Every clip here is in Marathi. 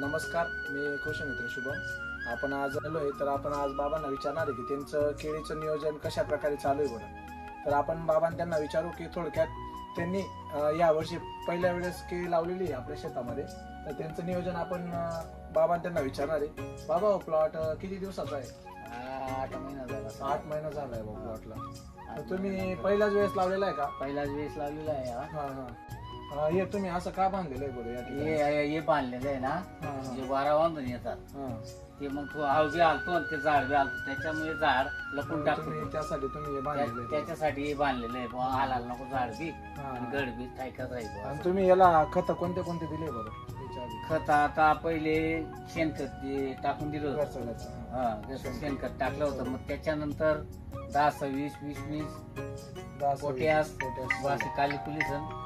नमस्कार मी कृषी मित्र शुभम. आपण आज आलो आहे तर आपण आज बाबांना विचारणार आहे की त्यांचं केळीचं नियोजन कशा प्रकारे चालू आहे बरं? तर आपण बाबांना त्यांना विचारू की थोडक्यात त्यांनी यावर्षी पहिल्या वेळेस केळी लावलेली आहे आपल्या शेतामध्ये. तर त्यांचं नियोजन आपण बाबांना त्यांना विचारणार आहे. बाबा प्लॉट किती दिवसाचा आहे? आठ महिना झाला आठ महिना झाला आहे प्लॉटला तर तुम्ही पहिल्याच वेळेस लावलेला आहे का? पहिलाच वेळेस लावलेला आहे हा. हा. हा हे तुम्ही असं का बांधलेलं आहे बरं या ठिकाणी? हे हे बांधलेलं आहे ना. हा. जे वारा बांधून येतात. हा. ते मग तो हळ बी आलतो आणि ते झाड बी आलतो. त्याच्यामुळे झाड लपून टाकतो. तुम्ही त्यासाठी तुम्ही हे त्या- बांधलेलं आहे. त्याच्यासाठी हे बांधलेलं आहे. बुवा, आला नको झाड बी. हा, आणि. गड बी टाकत राहायचं आणि तुम्ही याला खत कोणते कोणते दिले बरं? याच्या आधी? खत आता पहिले शेणखत टाकून दिलं होतं. हा. हा जसं शेणखत टाकलं होतं. मग त्याच्यानंतर दहा सव्वीस वीस वीस. दहा सव्वीस, पोट्यास काली पुलिसन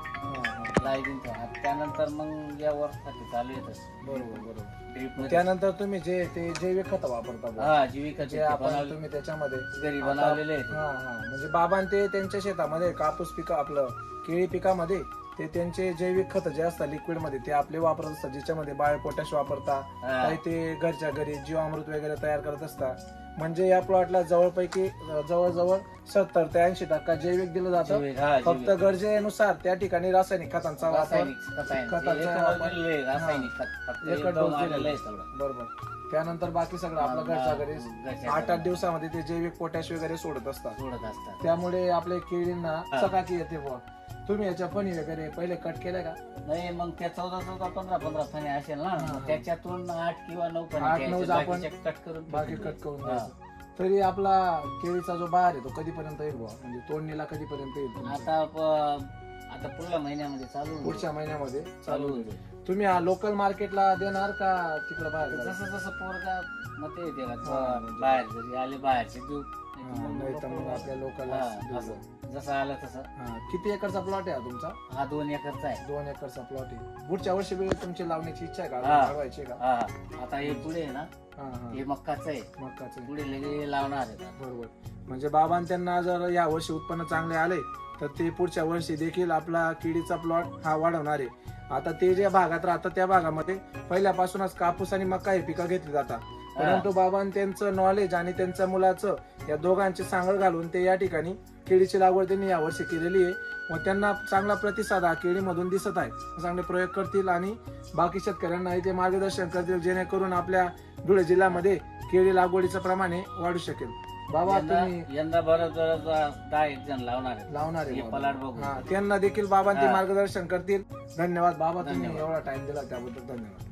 त्यानंतर मग यावर साठी चालू येतच बरोबर बरोबर. ड्रीप मग त्यानंतर तुम्ही जे ते जैविक खत वापरता. हा जे आपण तुम्ही त्याच्यामध्ये घरी बनवलेले. हा हा. म्हणजे बाबां ते त्यांच्या शेतामध्ये कापूस पिका आपलं केळी पिकामध्ये ते त्यांचे जैविक खत जे असतात लिक्विडमध्ये ते आपले वापरत असतात. ज्याच्यामध्ये बायो पोटॅश वापरता हा. काही ते घरच्या घरी जीवामृत वगैरे तयार करत असतात. म्हणजे या प्लॉटला जवळपैकी जवळजवळ सत्तर ते ऐंशी टक्का जैविक दिलं जातं जैविक, हा, फक्त जैविक. गरजेनुसार त्या ठिकाणी रासायनिक खतांचा वापर रासायनिक खत आहे. खताचा ते एकच वापर- दिलेलं आहे, रासायनिक खत फक्त एकच एकदम डोस आलेलं दिलेला आहे आहे. सगळं. बरोबर त्यानंतर बाकी सगळं आपलं घरच्या घरी घरच्या आठ. आठ दिवसामध्ये ते जैविक पोटॅश वगैरे सोडत असतात सोडत असतात त्यामुळे आपल्या केळींना हा. चकाकी येते बुवा तुम्ही याच्या फणी वगैरे पहिले कट केल्या का नाही मग त्या चौदा चौदा पंधरा पंधरा फणे असेल ना. मग त्याच्यातून आठ किंवा नऊ आठ, नऊ आपण- कट करून बाकी कट करून हा. द्यायचं तरी आपला केळीचा जो बहार आहे तो कधीपर्यंत येईल बुवा म्हणजे तोडणीला कधीपर्यंत येईल तुमचं? आता प- आता पुढल्या महिन्यामध्ये चालू होईल. पुढच्या महिन्यामध्ये चालू चालू होईल होईल तुम्ही लोकल मार्केटला देणार का तिकडे बाहेर? जसं जसं पोरगा मग ते येते हा, म्हणजे- बाहेर जरी आले बाहेरचे देऊ नाही तर मग आपल्या लोकल हा, असं. जसं आलं तसं. किती एकरचा प्लॉट आहे हा तुमचा? हा दोन एकरचा आहे. दोन एकरचा प्लॉट आहे. पुढच्या वर्षी बी तुमची लावण्याची इच्छा आहे का? हा. वाढवायची आहे का? हा आता हे पुढे आहे ना हा हा. हे मक्काचं आहे. मकाचे पुढे लगे लावणार आहे आता. बरोबर. म्हणजे बाबां त्यांना जर या वर्षी उत्पन्न चांगले आले तर ते पुढच्या वर्षी देखील आपला केळीचा प्लॉट हा वाढवणार आहे. आता ते ज्या भागात राहतात त्या भागामध्ये पहिल्यापासूनच कापूस आणि मका हे पिकं घेतली जातात. परंतु बाबां त्यांचं नॉलेज आणि त्यांच्या मुलाचं या दोघांची सांगड घालून ते या ठिकाणी केळीची लागवड त्यांनी यावर्षी केलेली आहे. व त्यांना चांगला प्रतिसाद हा केळीमधून दिसत आहे. चांगले प्रयोग करतील आणि बाकी शेतकऱ्यांनाही ते मार्गदर्शन करतील जेणेकरून आपल्या धुळे जिल्ह्यामध्ये केळी लागवडीचं प्रमाण हे वाढू शकेल. बाबा तुम्ही यंदा बरं बरं दहा एक जण लावणार लावणार आहे. त्यांना देखील बाबा ते हा. मार्गदर्शन करतील. धन्यवाद बाबा तुम्ही. एवढा टाइम दिला त्याबद्दल धन्यवाद.